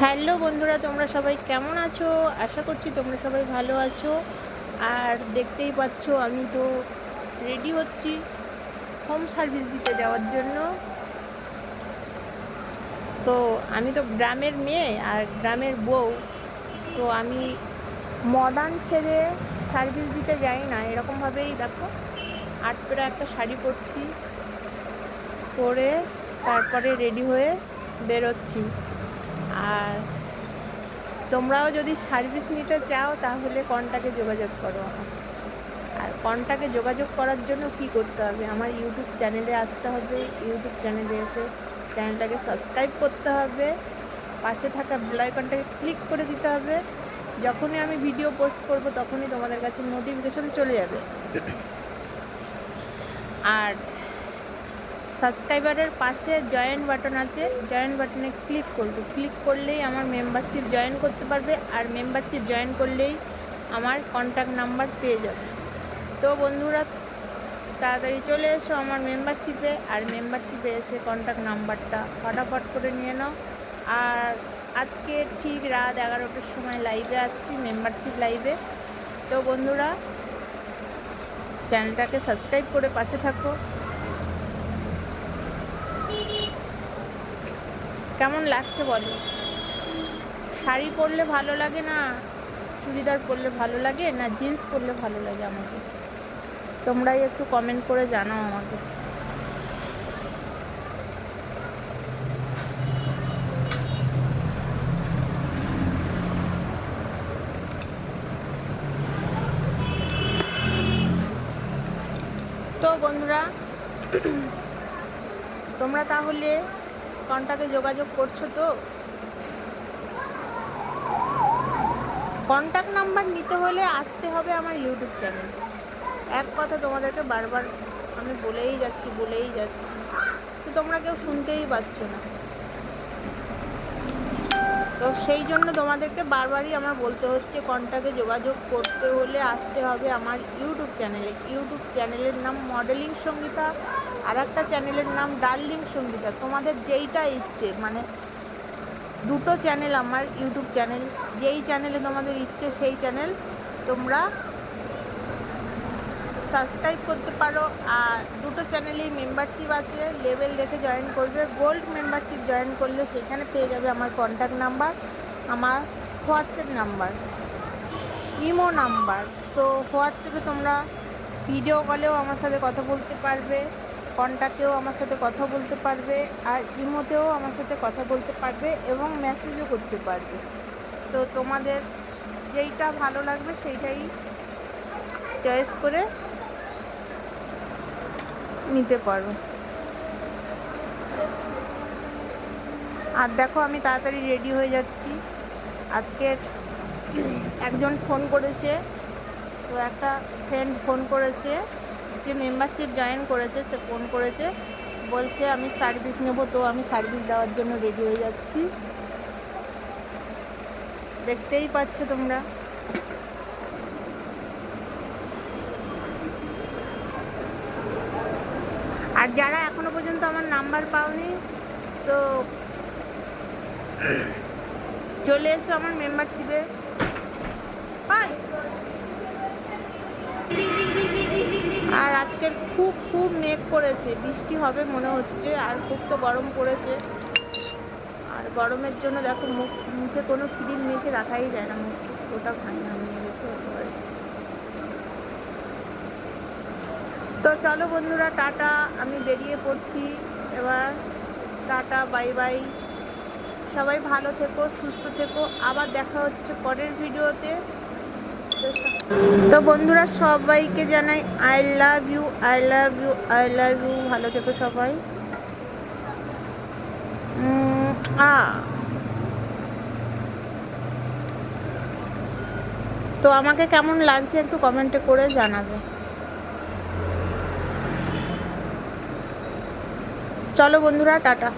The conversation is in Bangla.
হ্যালো বন্ধুরা, তোমরা সবাই কেমন আছো? আশা করছি তোমরা সবাই ভালো আছো। আর দেখতেই পাচ্ছ, আমি তো রেডি হচ্ছি হোম সার্ভিস দিতে যাওয়ার জন্য। তো আমি তো গ্রামের মেয়ে আর গ্রামের বউ। তো আমি মডার্ন সেজে সার্ভিস দিতে যাই না, এরকমভাবেই দেখো। আটপেরা একটা শাড়ি পরছি, পরে তারপরে রেডি হয়ে বেরোচ্ছি। আর তোমরাও যদি সার্ভিস নিতে চাও, তাহলে কন্টাকে যোগাযোগ করো। আর কন্টাকে যোগাযোগ করার জন্য কি করতে হবে? আমার ইউটিউব চ্যানেলে আসতে হবে। ইউটিউব চ্যানেলে এসে চ্যানেলটাকে সাবস্ক্রাইব করতে হবে। পাশে থাকা আইকনটাকে ক্লিক করে দিতে হবে। যখনই আমি ভিডিও পোস্ট করব, তখনই তোমাদের কাছে নোটিফিকেশন চলে যাবে। আর সাবস্ক্রাইবারের পাশে জয়েন্ট বাটন আছে। জয়েন্ট বাটনে ক্লিক করবে। ক্লিক করলেই আমার মেম্বারশিপ জয়েন করতে পারবে আর মেম্বারশিপ জয়েন করলেই আমার কন্ট্যাক্ট নাম্বার পেয়ে যাবে। তো বন্ধুরা, তাড়াতাড়ি চলে এসো আমার মেম্বারশিপে আর মেম্বারশিপে এসে কন্ট্যাক্ট নাম্বারটা ফটাফট করে নিয়ে নাও। আর আজকে ঠিক রাত এগারোটার সময় লাইভে আসছি মেম্বারশিপ লাইভে তো বন্ধুরা চ্যানেলটাকে সাবস্ক্রাইব করে পাশে থাকো। কেমন লাগছে বলো? শাড়ি পরলে ভালো লাগে না? চুড়িদার পরলে ভালো লাগে না জিন্স পরলে ভালো লাগে আমাকে? তোমরাই একটু কমেন্ট করে জানাও আমাকে। তো বন্ধুরা, তোমরা তাহলে কন্টাকে যোগাযোগ করছ তো? কন্ট্যাক্ট নাম্বার নিতে হলে আসতে হবে আমার ইউটিউব চ্যানেল। এক কথা তোমাদেরকে বারবার আমি বলেই যাচ্ছি বলেই যাচ্ছি। তো তোমরা কেউ শুনতেই পাচ্ছ না। তো সেই জন্য তোমাদেরকে বারবারই আমার বলতে হচ্ছে কন্ট্যাক্টে যোগাযোগ করতে হলে আসতে হবে আমার ইউটিউব চ্যানেলে। ইউটিউব চ্যানেলের নাম মডেলিং সঙ্গীতা। আর একটা চ্যানেলের নাম ডার্লিং সঙ্গীতা। তোমাদের যেইটা ইচ্ছে মানে দুটো চ্যানেল আমার, ইউটিউব চ্যানেল, যেই চ্যানেলে তোমাদের ইচ্ছে সেই চ্যানেল তোমরা সাবস্ক্রাইব করতে পারো। আর দুটো চ্যানেলেই মেম্বারশিপ আছে লেভেল দেখে জয়েন করবে। গোল্ড মেম্বারশিপ জয়েন করলে সেখানে পেয়ে যাবে আমার কন্ট্যাক্ট নাম্বার আমার হোয়াটসঅ্যাপ নাম্বার ইমো নাম্বার তো হোয়াটসঅ্যাপে তোমরা ভিডিও কলেও আমার সাথে কথা বলতে পারবে। কন্ট্যাক্টেও আমার সাথে কথা বলতে পারবে আর ইমোতেও আমার সাথে কথা বলতে পারবে এবং মেসেজও করতে পারবে। তো তোমাদের যেইটা ভালো লাগবে সেইটাই চয়েস করে নিতে পারো। আর দেখো আমি তাড়াতাড়ি রেডি হয়ে যাচ্ছি। আজকে একজন ফোন করেছে, তো একটা ফ্রেন্ড ফোন করেছে। যে মেম্বারশিপ জয়েন করেছে, সে ফোন করেছে, বলছে আমি সার্ভিস নেব, তো আমি সার্ভিস দেওয়ার জন্য রেডি হয়ে যাচ্ছি। দেখতেই পাচ্ছ তোমরা। আর যারা এখনও পর্যন্ত আমার নাম্বার পাওনি, তো চলে এসো আমার মেম্বারশিপে পাই আজকে খুব খুব মেঘ করেছে। বৃষ্টি হবে মনে হচ্ছে, আর খুব তো গরম পড়েছে। আর গরমের জন্য দেখো মুখ, মুখে কোনো ক্রিম মেখে রাখাই যায় না। মুখ ওটা ভাঙে নিয়ে গেছে তো চলো বন্ধুরা, টাটা। আমি বেরিয়ে পড়ছি। এবার টাটা, বাই বাই। সবাই ভালো থেকো, সুস্থ থেকো। আবার দেখা হচ্ছে পরের ভিডিওতে। বন্ধুরা, সবাইকে জানাই I love you I love you I love you ভালো থেকো সবাই। তো আমাকে কেমন লাগছে একটু কমেন্টে করে জানাবে। চলো বন্ধুরা, টাটা।